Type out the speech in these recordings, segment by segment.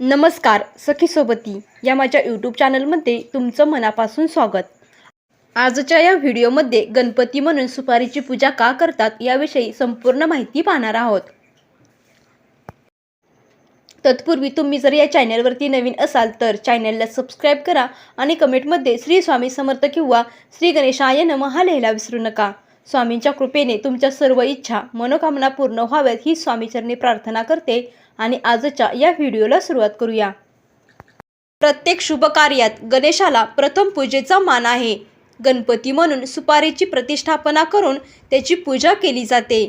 नमस्कार सखी सोबती या माझ्या यूट्यूब चॅनलमध्ये तुमचं मनापासून स्वागत. आजच्या या व्हिडिओमध्ये गणपती म्हणून सुपारीची पूजा का करतात याविषयी संपूर्ण माहिती पाहणार आहोत. तत्पूर्वी तुम्ही जर या चॅनलवरती नवीन असाल तर चॅनलला सबस्क्राईब करा आणि कमेंटमध्ये श्री स्वामी समर्थ किंवा श्री गणेशाय नमः हा लिहायला विसरू नका. स्वामींच्या कृपेने तुमच्या सर्व इच्छा मनोकामना पूर्ण व्हाव्यात ही स्वामीचरणी प्रार्थना करते आणि आजच्या या व्हिडिओला सुरुवात करूया. प्रत्येक शुभ कार्यात गणेशाला प्रथम पूजेचा मान आहे. गणपती म्हणून सुपारीची प्रतिष्ठापना करून त्याची पूजा केली जाते.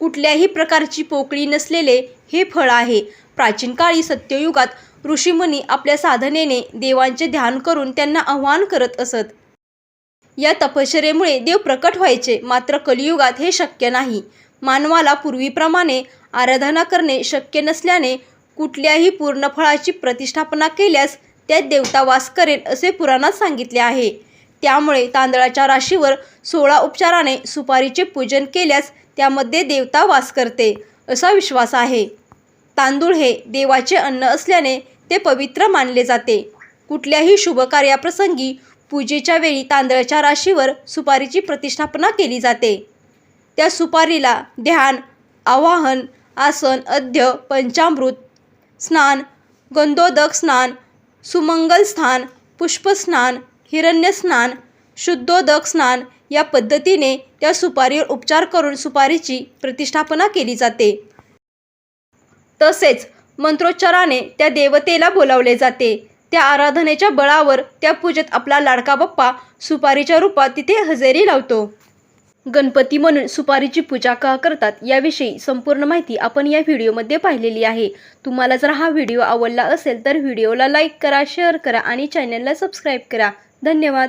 कुठल्याही प्रकारची पोकळी नसलेले हे फळ आहे. प्राचीन काळी सत्ययुगात ऋषीमुनी आपल्या साधनेने देवांचे ध्यान करून त्यांना आव्हान करत असत. या तपश्चरेमुळे देव प्रकट व्हायचे. मात्र कलियुगात हे शक्य नाही. मानवाला पूर्वीप्रमाणे आराधना करणे शक्य नसल्याने कुठल्याही पूर्ण फळाची प्रतिष्ठापना केल्यास त्यात देवता वास करेल असे पुराणात सांगितले आहे. त्यामुळे तांदळाच्या राशीवर सोळा उपचाराने सुपारीचे पूजन केल्यास त्यामध्ये देवता वास करते असा विश्वास आहे. तांदूळ हे देवाचे अन्न असल्याने ते पवित्र मानले जाते. कुठल्याही शुभ कार्याप्रसंगी पूजेच्या वेळी तांदळाच्या राशीवर सुपारीची प्रतिष्ठापना केली जाते. त्या सुपारीला ध्यान आवाहन आसन अध्य पंचामृत स्नान गंधोदक स्नान सुमंगल स्नान पुष्पस्नान हिरण्यस्नान शुद्धोदक स्नान या पद्धतीने त्या सुपारीवर उपचार करून सुपारीची प्रतिष्ठापना केली जाते. तसेच मंत्रोच्चाराने त्या देवतेला बोलावले जाते. त्या आराधनेच्या बळावर त्या पूजेत आपला लाडका बाप्पा सुपारीच्या रूपात तिथे हजेरी लावतो. गणपती म्हणून सुपारीची पूजा का करतात याविषयी संपूर्ण माहिती आपण या व्हिडिओमध्ये पाहिलेली आहे. तुम्हाला जर हा व्हिडिओ आवडला असेल तर व्हिडिओला लाईक करा शेअर करा आणि चॅनलला सबस्क्राईब करा. धन्यवाद.